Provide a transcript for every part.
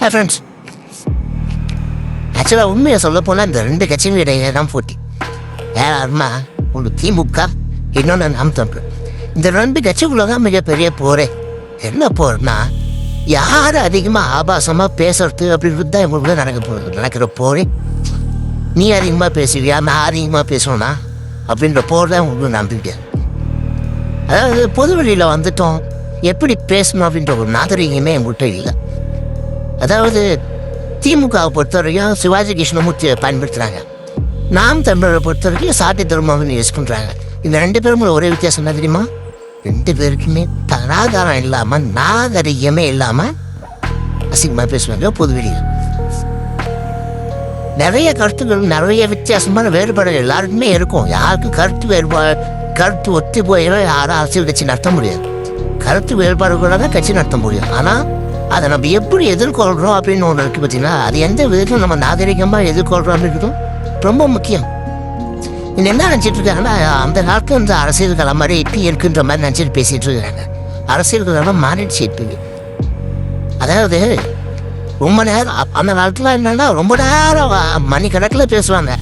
Hi friends ஆக்சுவலாக உண்மையை சொல்ல போனால் இந்த ரெண்டு கட்சியும் இடையே தான் போட்டி. யாருமா? ஒன்று திமுக இன்னொன்று நாம் தமிழ். இந்த ரெண்டு கட்சிக்குள்ள தான் மிகப்பெரிய போரே. என்ன போர்னா யார் அதிகமாக ஆபாசமாக பேசுறது அப்படின்றது தான் இவங்களுக்கு நடக்க போகிறது நடக்கிற போரே. நீ அதிகமாக பேசுவியா? நான் அதிகமாக பேசுவேனா? அப்படின்ற போர் தான் உங்களுக்கு நம்பிக்கை அதாவது பொது வெளியில் வந்துட்டோம். எப்படி பேசணும் அப்படின்ற ஒரு நாகரிகமே எங்கள்கிட்ட இல்லை. அதாவது திமுகவை பொறுத்த வரைக்கும் சிவாஜி கிருஷ்ணமூர்த்தியை பயன்படுத்துகிறாங்க நாம் தமிழரை பொறுத்த வரைக்கும் சாட்டி தர்மாவின் யூஸ் பண்ணுறாங்க இந்த ரெண்டு பேரும் ஒரே வித்தியாசம் என்ன தெரியுமா? ரெண்டு பேருக்குமே தராதாரம் இல்லாமல் நாகரிகமே இல்லாமல் அசிங்கமாக பேசுவாங்க பொதுவெளியில். நிறைய கருத்துக்கள் நிறைய வித்தியாசமான வேறுபாடு எல்லாருக்குமே இருக்கும். யாருக்கும் கருத்து வேறுபாடு கருத்து ஒத்து போயிடும் யாரும் அரசியல் கட்சி நடத்த முடியாது. கருத்து வேறுபாடுகளாக தான் கட்சி நடத்த முடியும். ஆனால் அதை நம்ம எப்படி எதிர்கொள்கிறோம் அப்படின்னு ஒன்று இருக்குது பார்த்தீங்கன்னா அது எந்த விதத்தில் நம்ம நாகரிகமாக எதிர்கொள்கிறோம் அப்படின்றதும் ரொம்ப முக்கியம். இது என்ன நினச்சிட்டு இருக்காங்கன்னா அந்த காலத்தில் இந்த அரசியல் கலம் மாதிரி இப்போ இருக்குன்ற மாதிரி நினச்சிட்டு பேசிகிட்டு இருக்காங்க. அரசியல் கலம் மாறிடுச்சு இப்போ. அதாவது ரொம்ப நேரம் அந்த காலத்தில் என்னென்னா ரொம்ப நேரம் மணிக்கணக்கில் பேசுவாங்க.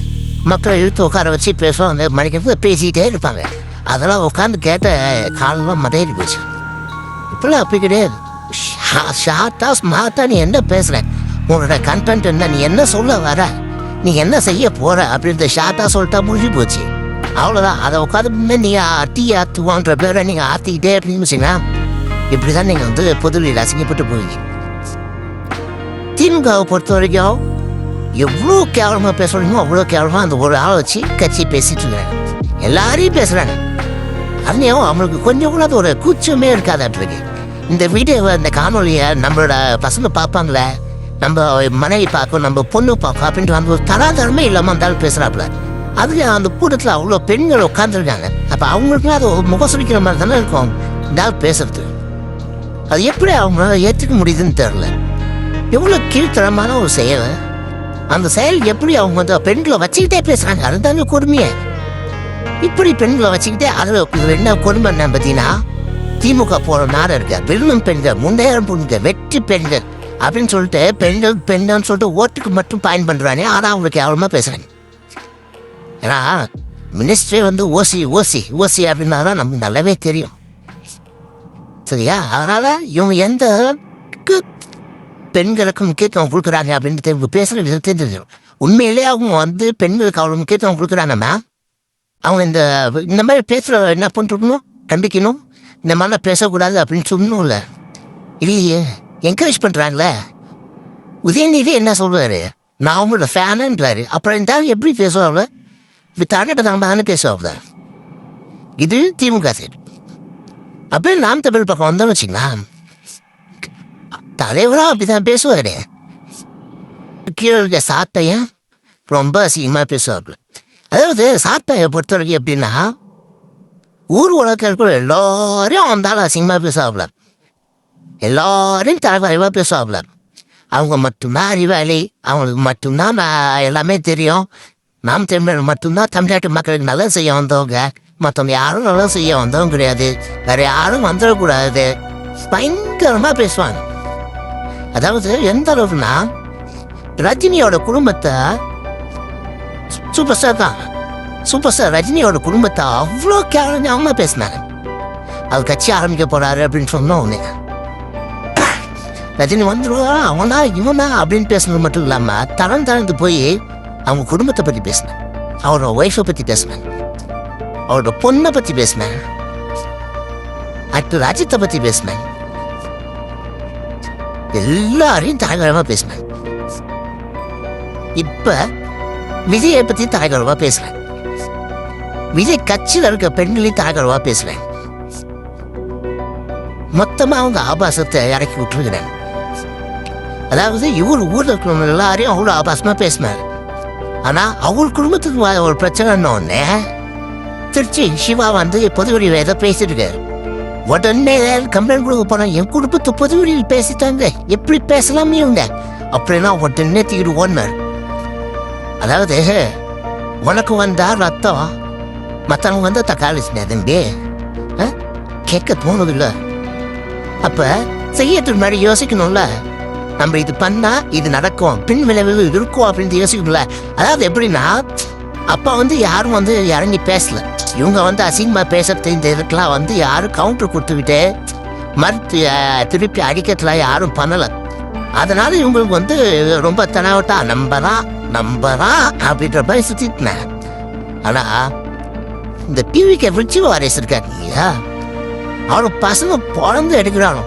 மக்களை இழுத்து உட்கார வச்சு பேசுவாங்க மணிக்கணக்கில் பேசிக்கிட்டே இருப்பாங்க. அதெல்லாம் உட்காந்து கேட்ட காலெல்லாம் மதையிட்டு போச்சு. இப்போல்லாம் அப்படி கிடையாது. ஷார்ட்டாக ஸ்மார்ட்டாக நீ என்ன பேசுகிற உன்னோட கண்டென்ட் என்ன? நீ என்ன சொல்ல வர? நீ என்ன செய்ய போற? அப்படின்னு ஷார்ட்டாக சொல்லிட்டா முடிஞ்சு போச்சு. அவ்வளோதான் அதை உட்காந்து நீங்கள் அட்டி ஆத்துவான்ற பேரை நீங்கள் ஆற்றிக்கிட்டே அப்படின்னு வச்சுங்களா இப்படி தான் நீங்கள் வந்து பொதுவில் அசிங்கப்பட்டு போவீங்க. திமுகவை பொறுத்த வரைக்கும் எவ்வளோ கேவலமாக பேசுகிறீங்களோ அவ்வளோ கேவலமாக அந்த ஒரு ஆளை வச்சு கட்சி பேசிட்டு இருக்காங்க எல்லாரையும் பேசுகிறாங்க அன்னையும் அவங்களுக்கு கொஞ்சம் கூட அது ஒரு கூச்சமே இருக்காதாட்டிருக்கு இந்த வீடியோவை இந்த காணொலியை நம்மளோட பசங்க பார்ப்பாங்களே? நம்ம மனைவி பார்க்கும் நம்ம பொண்ணு பார்க்கும் அப்படின்ற அந்த ஒரு தராதரமே இல்லாமல் இருந்தாலும் பேசுகிறாப்புல அதுல அந்த கூட்டத்தில் அவ்வளோ பெண்கள் உட்காந்துருக்காங்க அப்போ அவங்களுக்குலாம் அது ஒரு சுழிக்கிற மாதிரி தானே இருக்கும் இந்த பேசுறது. அது எப்படி அவங்களால ஏற்றுக்க முடியுதுன்னு தெரில எவ்வளோ கீழ்த்தரமான ஒரு செயல். அந்த செயல் எப்படி அவங்க வந்து பெண்களை வச்சுக்கிட்டே பேசுகிறாங்க அதுதானே கொடுமையே. இப்படி பெண்களை வச்சுக்கிட்டே அதில் என்ன கொடுமை என்ன பார்த்தீங்கன்னா திமுக போகிற நாடு இருக்க விரும்பும் பெண்கள் முன்னேறும் பெண்கள் வெற்றி பெண்கள் அப்படின்னு சொல்லிட்டு பெண்கள் பெண்கள்னு சொல்லிட்டு ஓட்டுக்கு மட்டும் பயன் பண்ணுறானே ஆனால் அவங்களுக்கு கேவலமாக பேசுகிறாங்க ஏன்னா மினிஸ்ட்ரி வந்து ஓசி ஓசி ஓசி அப்படின்னா தான் நமக்கு நல்லாவே தெரியும். சரியா? அதனால் இவங்க எந்த அளவுக்கு பெண்களுக்கு முக்கியத்துவம் கொடுக்குறாங்க அப்படின்னு தெரிஞ்சு பேசுகிற விதத்தை தெரியும். உண்மையிலே அவங்க வந்து பெண்களுக்கு அவ்வளோ முக்கியத்துவம் கொடுக்குறாங்கன்னா அவங்க இந்த இந்த மாதிரி பேசுகிற என்ன பண்ணுறணும் கண்டிக்கணும் இந்த மாதிரிலாம் பேசக்கூடாது அப்படின்னு சொல்லணும்ல இல்லையே. என்கரேஜ் பண்ணுறாங்களே உதயநிதி என்ன சொல்றாரு? நான் அவங்களோட ஃபேனுன்றாரு அப்புறம் இந்த எப்படி பேசுவாங்க இப்போ தடட்ட நம்ம தானே பேசுவாங்க இது திமுக சைடு அப்படியே நாம் தமிழ் பக்கம் வந்தோம்னு வச்சுங்களா? தலைவராக அப்படிதான் பேசுவாரு. கீழே சாத்தையன் ரொம்ப அசிங்கமாக பேசுவாப்புல அதாவது சாத்தையை பொறுத்த வரைக்கும் எப்படின்னா ஊர் உலகத்தில் இருக்கிற எல்லாரையும் வந்தாலும் அசிங்கமாக பேசுவாப்புல எல்லாரையும் தலைவரைவாக பேசுவாப்புல அவங்க மட்டும்தான் அறிவாளி அவங்களுக்கு மட்டும்தான் எல்லாமே தெரியும். நாம் தமிழர் மட்டும்தான் தமிழ்நாட்டு மக்களுக்கு நல்லா செய்ய வந்தவங்க. மற்றவங்க யாரும் நல்லா செய்ய வந்தவங்க கிடையாது. வேற யாரும் வந்துடக்கூடாது. பயங்கரமாக பேசுவாங்க. அதாவது எந்த அளவுக்குன்னா ரஜினியோட குடும்பத்தை சூப்பர் ஸ்டார் தான். சூப்பர் ஸ்டார் ரஜினியோட குடும்பத்தை அவ்வளோ கேவலமாக பேசினாங்க அது கட்சி ஆரம்பிக்க போறாரு அப்படின்னு சொன்ன உடனே ரஜினி வந்துருவா அவனா இவனா அப்படின்னு பேசுனது மட்டும் இல்லாமல் தரம் தளர்ந்து போய் அவங்க குடும்பத்தை பற்றி பேசினேன் அவரோட ஒய்ஃபை பற்றி பேசினேன் அவரோட பொண்ணை பற்றி பேசினேன் அடுத்து ராஜ்யத்தை பற்றி பேசினேன் எல்லாரையும் தாய்கழமாக பேசினேன் இப்போ விஜயை பற்றி தாய்கழமாக பேசுகிறேன் விஜய் கட்சியில் இருக்க பெண்களையும் தாய்கழமாக பேசுறேன். மொத்தமாக அவங்க ஆபாசத்தை இறக்கி விட்டுருக்கிறேன். அதாவது இவர் ஊரில் இருக்கிறவங்க எல்லாரையும் அவ்வளோ ஆபாசமா பேசினார். ஆனால் அவர் குடும்பத்துக்கு ஒரு பிரச்சனைன்னொன்னே திருச்சி சிவா வந்து பொதுவெளியில் ஏதோ பேசிட்டு இருக்காரு உடனே கம்ப்ளைண்ட் கொடுக்க போனால் என் குடும்பத்தை பொதுவெளியில் பேசிட்டாங்க. எப்படி பேசலாமே இவங்க? அப்படின்னா உடனே தீடு ஓடினார். அதாவது உனக்கு வந்தா ரத்தம் மற்றவங்க வந்து தக்காளி தம்பி. ஆ? கேட்க தோணுதில்ல. அப்ப செய்யறதுக்கு முன்னாடி யோசிக்கணும்ல. நம்ம இது பண்ணா இது நடக்கும். பின் விளைவு இருக்கும் அப்படின்னு யோசிக்கணும்ல. அதாவது எப்படின்னா அப்பா வந்து யாரும் வந்து இறங்கி பேசல. இவங்க வந்து அசிங்கமா பேசுறது இந்த இதுக்கெல்லாம் வந்து யாரும் கவுண்டர் கொடுத்துக்கிட்டு மறுத்து திருப்பி அடிக்கிறதுலாம் யாரும் பண்ணல. அதனால இவங்களுக்கு வந்து ரொம்ப தனாவட்டா நம்பரா நம்பரா அப்படின்ற மாதிரி சுத்திட்டேன் ஆனா இந்த டிவிக்கு ரிச்சி வாரிஸ் இருக்காரு இல்லையா அவரு பசங்க பிறந்து எடுக்கிறானோ.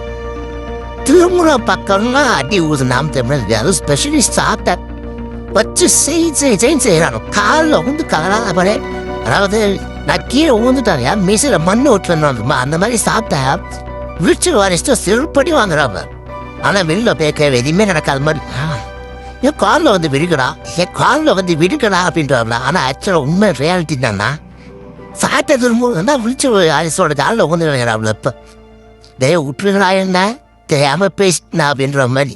திருமுறை பக்கம்னா அடி ஊது நாம் தமிழ் அதுவும் ஸ்பெஷலிஸ்ட் சாப்பிட்ட வச்சு செய் செய் செய் செய்கிறானோ. காலில் உந்து கலராத பாரு. அதாவது நான் கீழே ஊந்துட்டாங்க மீசையில மண்ணு விட்டுருந்தோம் அந்த மாதிரி சாப்பிட்டா விழிச்சு வாரிஸ்ட்டு சிறுபடி வாங்குறாங்க ஆனால் வெளியில் பேக்க எதுவுமே நடக்காத மாதிரி என் காலில் வந்து விடுக்கடா என் காலில் வந்து விடுக்கடா அப்படின்றாங்களா ஆனால் ஆக்சுவலாக உண்மை ரியாலிட்டி தானா? சாட்டை திரும்ப தான் விழிச்சு அரசோட ஜாலில் உட்காந்துருக்கிறாப்ல இப்போ டேய் விட்டுருங்களா என்ன? தெரியாம பேசினா அப்படின்ற மாதிரி.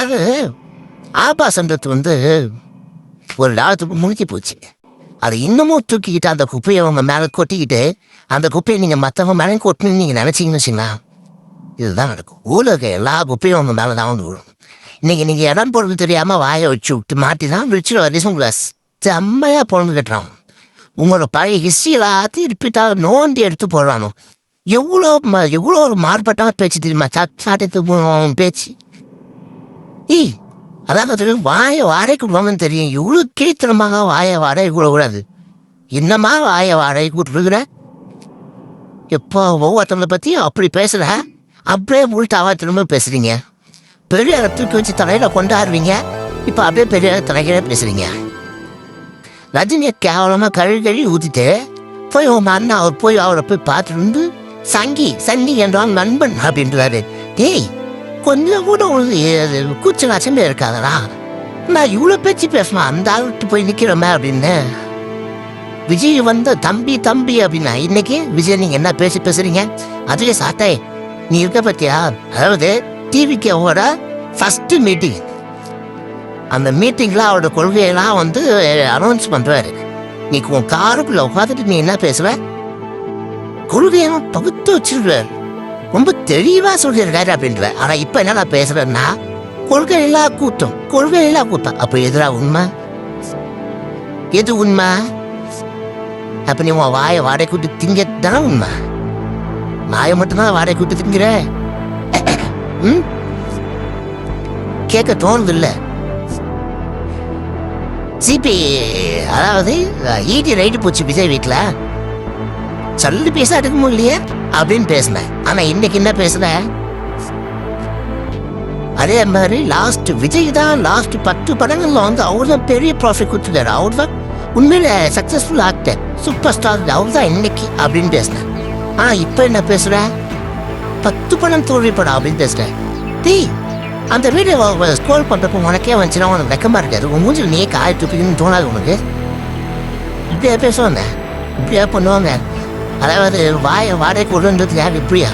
அது ஆபாசன்றது வந்து ஒரு லாபத்துக்கு முழுக்கி போச்சு. அது இன்னமும் தூக்கிக்கிட்டு அந்த குப்பையை அவங்க மேலே கொட்டிக்கிட்டு அந்த குப்பையை நீங்கள் மற்றவங்க மேலே கொட்டணும்னு நீங்கள் நினச்சிங்கன்னு வச்சுங்களேன் இதுதான் நடக்கும். ஊழக எல்லா குப்பையும் அவங்க மேலே தான் வந்து விடும் இன்றைக்கி நீங்கள் இடம் பொருள் தெரியாமல் வாயை வச்சு விட்டு மாட்டி தான் விழிச்சு வரைக்கும் உங்களை செம்மையாக பொழுது கட்டுறான். உங்களோட பழைய ஹிஸ்ட்ரி எல்லாத்தையும் ரிப்பீட்டாக நோண்டி எடுத்து போடுறானோ. எவ்வளோ ம எவ்வளோ ஒரு மாறுபட்டான பேச்சு தெரியுமா? சாட்டத்து பேச்சு. ஏய் அதாவது வாயை வாடகை கொடுவாங்கன்னு தெரியும். இவ்வளோ கீழ்த்தனமாக வாயை வாடகை கூடாது என்னம்மா வாயை வாடகை கூட்டுருக்குற எப்போ ஒவ்வொருத்தவங்களை பற்றி அப்படி பேசுகிற அப்படியே உள்டாவா திரும்ப பேசுகிறீங்க பெரிய தூக்கி வச்சு தலையில் கொண்டாடுவீங்க இப்போ அப்படியே பெரிய தலைகளே பேசுகிறீங்க ரஜினியை கேவலமாக கழுவி கழுவி ஊற்றிட்டு போய் உன் அண்ணா அவர் போய் அவரை போய் பார்த்துட்டு வந்து சங்கி சங்கி என்றான் நண்பன் அப்படின்றாரு. டேய் கொஞ்சம் கூட உங்களுக்கு கூச்சலாச்சமே இருக்காதடா. நான் இவ்வளோ பேச்சு பேசணும் அந்த ஆள்கிட்ட போய் நிற்கிறோமே அப்படின்னு. விஜய் வந்து தம்பி தம்பி அப்படின்னா இன்னைக்கு விஜய் நீங்க என்ன பேசி பேசுறீங்க? அதுவே சாட்டை நீ இருக்க பத்தியா? அதாவது டிவிக்கோட ஃபஸ்ட்டு மீட்டிங் அந்த மீட்டிங்கில் அவரோட கொள்கையெல்லாம் வந்து அனௌன்ஸ் பண்ணுறாரு நீ உன் காருக்குள்ளே உட்காந்துட்டு நீ என்ன பேசுவ? கொள்கையெல்லாம் பகுத்து வச்சிருக்கிறார். ரொம்ப தெளிவாக சொல்லியிருக்காரு அப்படின்ற. ஆனால் இப்போ என்ன நான் பேசுறேன்னா கொள்கை இல்லா கூட்டம் கொள்கை இல்லா கூட்டம். அப்போ எதிரா உண்மை? எது உண்மை? அப்போ நீ உன் வாயை வாடகை கூட்டு திங்க தானே உண்மை? வாயை மட்டும்தான் வாடகை கூட்டு திங்கிற ம்? கேட்க தோணுது இல்லை சிபி அதாவது ஈடி ரைடு போச்சு விஜய் வீட்டில் சொல்லி பேச எடுக்க முடியலையே அப்படின்னு பேசினேன். ஆனால் இன்னைக்கு என்ன பேசுனேன் அதே மாதிரி லாஸ்ட் விஜய் தான் லாஸ்ட் பத்து படங்களில் வந்து அவர் தான் பெரிய ப்ராஃபிட் கொடுத்துட்டாரு. அவர் தான் உண்மையில சக்சஸ்ஃபுல் ஆக்டர் சூப்பர் ஸ்டார் அவர் தான் இன்னைக்கு அப்படின்னு பேசினேன். ஆனால் இப்போ என்ன பேசுற? பத்து படம் தோல்வி படம் அப்படின்னு பேசுகிறேன் டேய் அந்த வீடியோ ஸ்க்ரோல் பண்ணுறப்போ உனக்கே வந்துச்சுன்னா உனக்கு வெக்கமாக இருக்காது. உன் மூஞ்சில் நீ காய் துப்பிக்கணும்னு தோணாது உனக்கு. இப்படியா பேசுவாங்க இப்படியா பண்ணுவாங்க. அதாவது வாயை வாடகை கொடுன்றது யார் இப்படியா?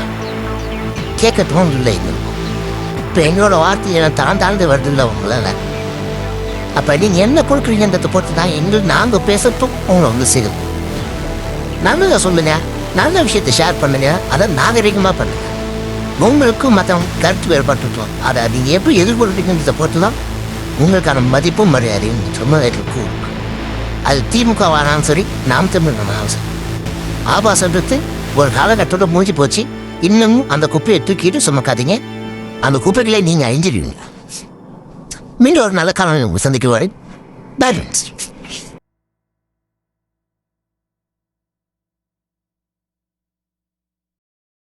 கேட்க தோணுதில்லை இன்னும் இப்போ எங்களோட வார்த்தையை எனக்கு தான் தாழ்ந்து வருது இல்லை உங்களால். அப்போ நீங்கள் என்ன கொடுக்குறீங்கன்றதை பொறுத்து தான் எங்களுக்கு நாங்கள் பேசுறதும் உங்களை வந்து சேரும். நல்லதை சொல்லுங்க. நல்ல விஷயத்தை ஷேர் பண்ணுங்க. அதை நாகரிகமாக பண்ணுங்க. உங்களுக்கும் மற்றவங்க கருத்து வேறுபட்டுட்டோம் அதை நீங்கள் எப்படி எதிர்கொள்றீங்கன்றதை பொறுத்து தான் உங்களுக்கான மதிப்பும் மரியாதையும் சமுதாயத்தில் கூடும். அது திமுகவானாலும் சரி நாம் தமிழ் ஆனாலும் சரி. ஆபாசன்றது ஒரு காலகட்டத்தோட மூஞ்சி போச்சு. இன்னமும் அந்த குப்பையை தூக்கிட்டு சுமக்காதீங்க. அந்த குப்பைகளை நீங்கள் அழிஞ்சிடுவீங்க. மீண்டும் ஒரு நல்ல காலம் சந்திக்க வரை பை